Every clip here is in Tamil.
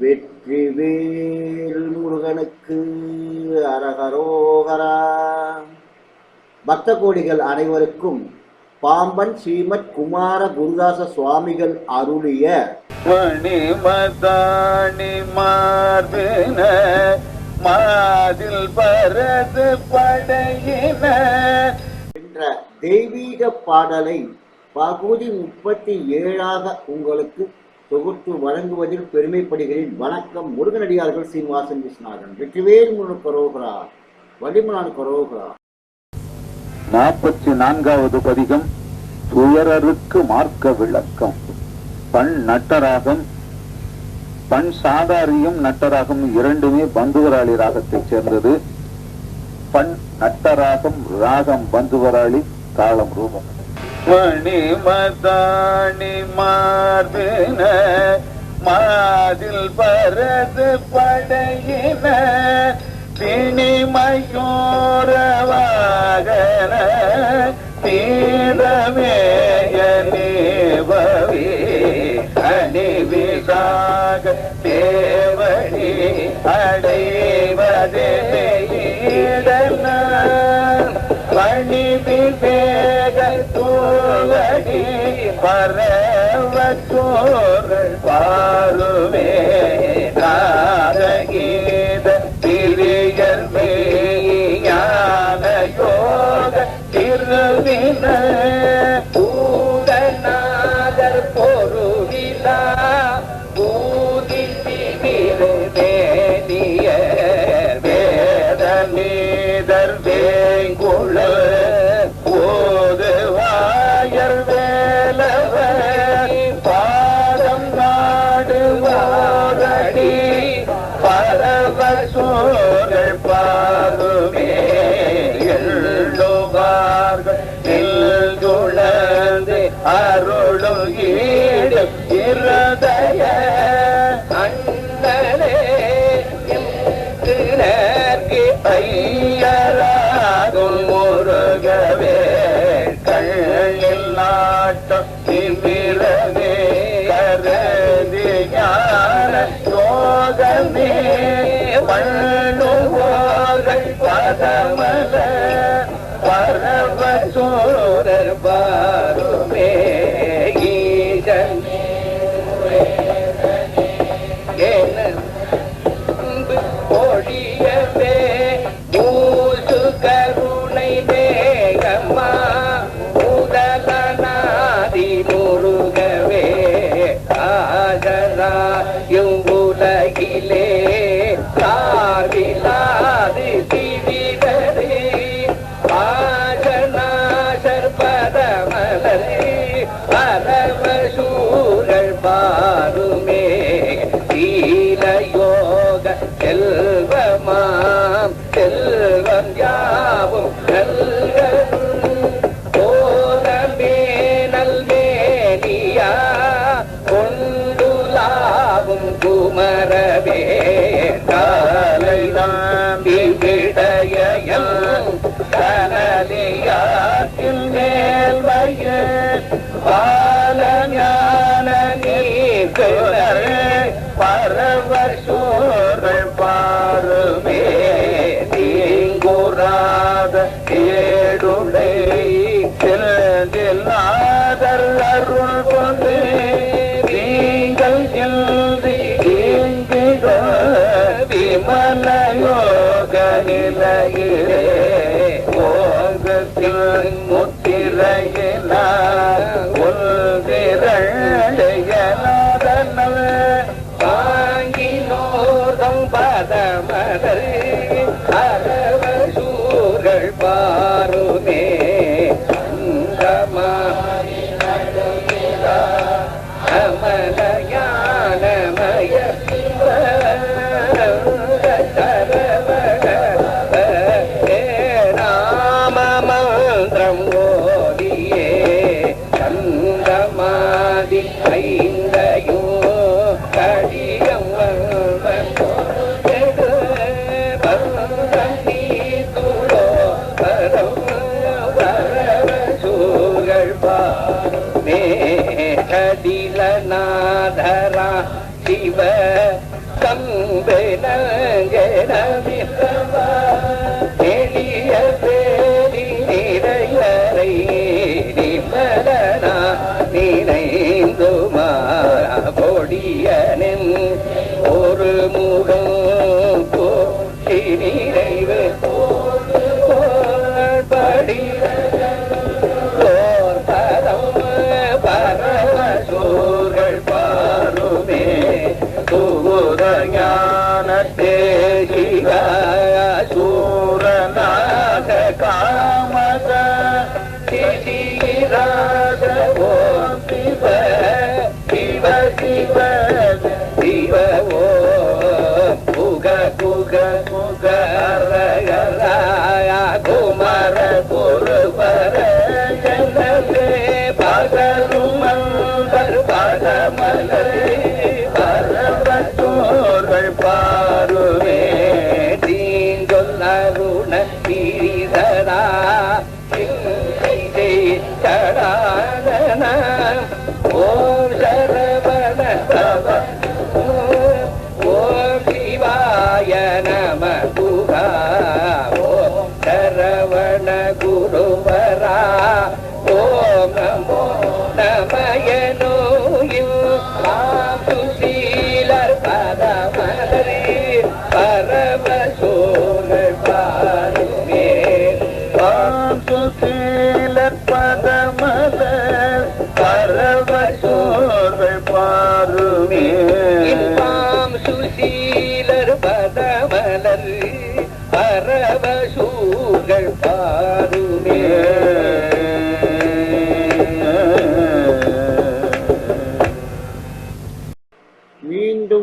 வெற்றிவேல் முருகனுக்கு அரகரோகரா. பக்த கோடிகள் அனைவருக்கும் பாம்பன் ஸ்ரீமத் குமார குருதாச சுவாமிகள் அருளிய மணி மதாணி மார்பின மாதில் பரது படையின. என்ற தெய்வீக பாடலை பகுதி முப்பத்தி ஏழாக உங்களுக்கு தொகுத்து வழங்குவதில் பெருமைப்படுகிறேன். வணக்கம் முருகனடியார்கள் சீனிவாசன் விஸ்வநாதன். வெற்றிவேல் முருகன் கரோகரா வடிமலான் கரோகரா. நாற்பத்தி நான்காவது பதிகம் துயரருக்கு மார்க்க விளக்கம். பண் நட்டராகம் பண் சாதாரியும் நட்டராகம் இரண்டுமே பந்துவராளி ராகத்தைச் சேர்ந்தது. பண் நட்டராகம் ராகம் பந்துவராளி தாளம் ரூபம். மணிமதானி மார்பின மாதில் பரது படையின பிணி மயூரவாகன தீரமேய நேபவி அணிவிசாக தேவடி அடைவதே. தோழடி பரவத்தோர்கள் பாருவே நாரகீத திரியர் ஞான யோக திருவின பூதநாதர் பொருளிலா பூதி மேனிய வேத நீதர் வேங்குழ பரவ பாதுமே எள்ளுவார்கள் நெல்குழந்து அருளும் ஈடு இருதய அண்ணனே திணற்கு ஐயராகும் முருகவே கண்ணில் நாட்டம் நிமிரவே கரதி ஞான யோகமே பண்ணுவோர்கள் பதமல பரவ சோரர் பார பரமலரே பரமசூரல் பாருமே சீலயோக செல்வமாம் செல்வம் யாவும் நல்கரும் போதமே நல்மேனியா கொண்டுலாவும் குமரவே காலை நாம்பி விடையம் கனலியாற்றில் மேல் வயல் பாலஞான நீர் பரவர் சோர்கள் பாருமே தீங்குறாத ஏடுடை செல்தில்லாதர் அருள் கொண்டு நீங்கள் எழுதி இங்கிட விமல யோக நிலையிலே ஓங்கத்தில் முத்திரையினார் ஒன்றிரண்டையனாதனல் வாங்கினோர்தம் பதமதரே. அரவசூர்கள் ராதரா சிவ தம்பெனிய பேரி நிறையறை நிமலனா நினைந்துமாறா பொடியனின் ஒரு முகம் Thank you.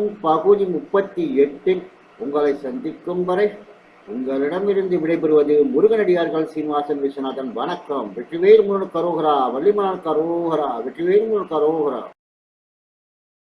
மீண்டும் பகுதி முப்பத்தி எட்டில் உங்களை சந்திக்கும் வரை உங்களிடமிருந்து விடைபெறுவது முருகனடியார்கள் சீனிவாசன் விஸ்வநாதன். வணக்கம். வெற்றிவேல் முருகன் கரோகரா. வள்ளிமலன் கரோகரா. வெற்றிவேல் முருகன் கரோகரா.